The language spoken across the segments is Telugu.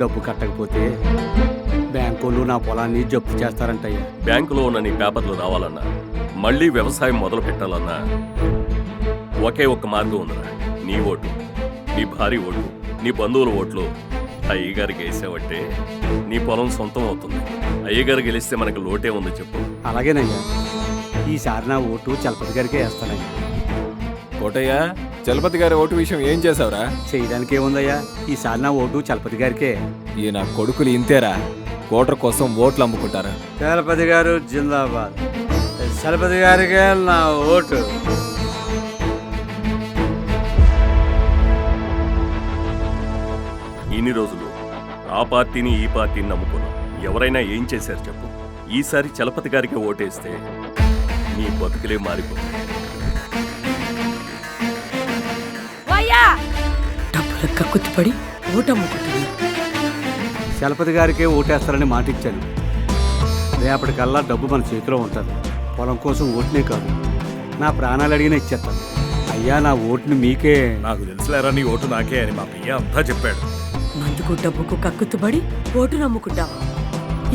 డబ్బు కట్టకపోతే బ్యాంకోళ్ళు నా పొలాన్ని జప్తు చేస్తారంటయ్యా. బ్యాంకులో ఉన్న నీ పేపర్లు రావాలన్నా మళ్ళీ వ్యవసాయం మొదలు పెట్టాలన్నా ఒకే ఒక్క మార్గం ఉందిరా. నీ ఓటు నీ భార్య ఓటు నీ బంధువుల ఓట్లు. అయ్యగారికి వేసావంటే నీ పొలం సొంతం అవుతుంది. అయ్యగారు గెలిస్తే మనకు లోటే ఉంది చెప్పు. అలాగేనయ్యా. ఈసారి నా ఓటు చలపతి గారికే వేస్తానయ్యా. కోటయ్య చలపతి గారి ఓటు విషయం ఏం చేసావురా చేయడానికి ఏముందయ్యా ఈసారి నా ఓటు చలపతి గారికే. ఈయన కొడుకులు ఇంతేరా? కోటర్ కోసం ఓట్లు అమ్ముకుంటారా? చలపతి గారు జిందాబాద్. చలపతి గారికే నా ఓటు. ఇన్ని రోజులు ఆ పార్టీని ఈ పార్టీని నమ్ముకున్నాం. ఎవరైనా ఏం చేశారు చెప్పు. ఈసారి చలపతి గారికి ఓటేస్తే నీ బతుకులే మారిపోతాయి. కక్కుతిపడి ఊటమ్ముకుంటుంది చలపతి గారికే ఓటేస్తారని మాట ఇచ్చాను రేపటికల్లా డబ్బు మన చేతిలో ఉంటుంది పొలం కోసం ఓటునే కాదు. నా ప్రాణాలు అడిగినా ఇచ్చేస్తాను. అయ్యా నా ఓటుని మీకే. నాకు తెలుసులేరా నీ ఓటు నాకే అని మా పియ్య అంతా చెప్పాడు. మందుకు డబ్బుకు కక్కుతుబడి ఓటు నమ్ముకుంటావా?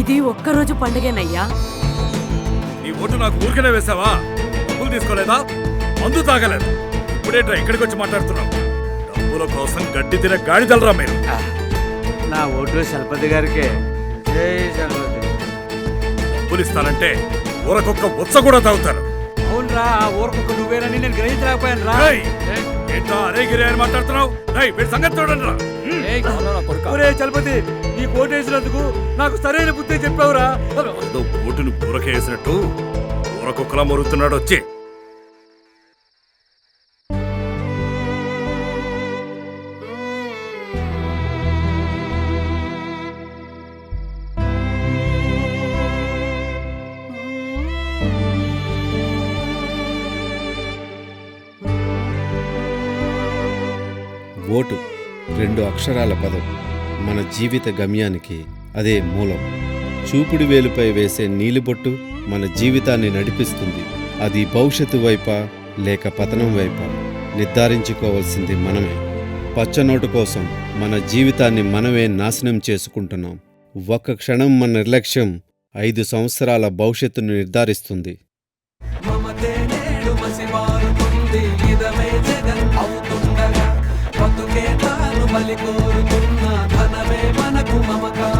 ఇది ఒక్కరోజు పండుగేనయ్యా. నీ ఓటు నాకు ఊరికనే వేసావా? డబ్బులు తీసుకోలేదా? మందు తాగలేదు? ఇప్పుడేట్రా ఇక్కడికి వచ్చి మాట్లాడుతున్నావు? డబ్బుల కోసం గడ్డి తినే గాడిదలరా మీరు? నా ఓటు చలపతి గారికే. జై చలపతి. డబ్బులు ఇస్తానంటే ఊరకొక్క ఉచ్చ కూడా తాగుతారు. అవునరా ఆ ఊరకొక్క నువ్వేనని నేను గ్రహించలేకపోయాను రా ఏయ్! ఏంట్రా అరే గిరి అని మాట్లాడుతున్నావు? రేయ్, వీడి సంగతి చూడండి రా ఒరే చలపతి ఈ కోటేసినందుకు నాకు సరైన బుద్ధి చెప్పావురా. ఓటును ఊరకేసినట్టు ఊరకొక్కలా మొరుగుతున్నాడు వచ్చి ఓటు రెండు అక్షరాల పదం మన జీవిత గమ్యానికి అదే మూలం. చూపుడు వేలుపై వేసే నీలిబొట్టు మన జీవితాన్ని నడిపిస్తుంది. అది భవిష్యత్తు వైపా లేక పతనం వైపా? నిర్ధారించుకోవాల్సింది మనమే. పచ్చనోటు కోసం మన జీవితాన్ని మనమే నాశనం చేసుకుంటున్నాం. ఒక్క క్షణం మన నిర్లక్ష్యం ఐదు సంవత్సరాల భవిష్యత్తును నిర్ధారిస్తుంది. సంకేతాలు బలి కోరుతున్న ధనమే మనకు మమకా